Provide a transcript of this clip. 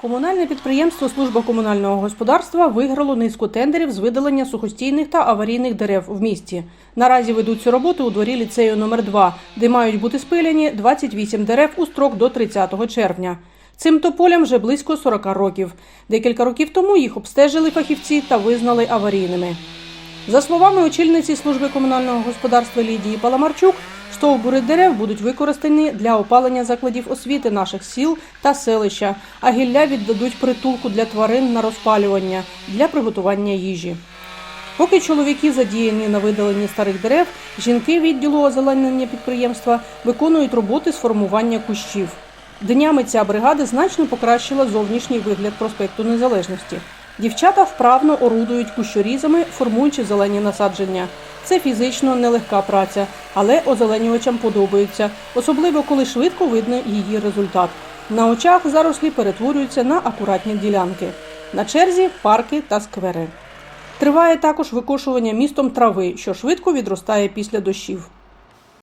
Комунальне підприємство Служба комунального господарства виграло низку тендерів з видалення сухостійних та аварійних дерев в місті. Наразі ведуться роботи у дворі ліцею номер 2 де мають бути спиляні 28 дерев у строк до 30 червня. Цим тополям вже близько 40 років. Декілька років тому їх обстежили фахівці та визнали аварійними. За словами очільниці служби комунального господарства Лідії Паламарчук, стовбури дерев будуть використані для опалення закладів освіти наших сіл та селища, а гілля віддадуть притулку для тварин на розпалювання для приготування їжі. Поки чоловіки задіяні на видаленні старих дерев, жінки відділу озеленення підприємства виконують роботи з формування кущів. Днями ця бригада значно покращила зовнішній вигляд проспекту Незалежності. Дівчата вправно орудують кущорізами, формуючи зелені насадження. Це фізично нелегка праця, але озеленювачам подобається, особливо коли швидко видно її результат. На очах зарослі перетворюються на акуратні ділянки. На черзі парки та сквери. Триває також викошування містом трави, що швидко відростає після дощів.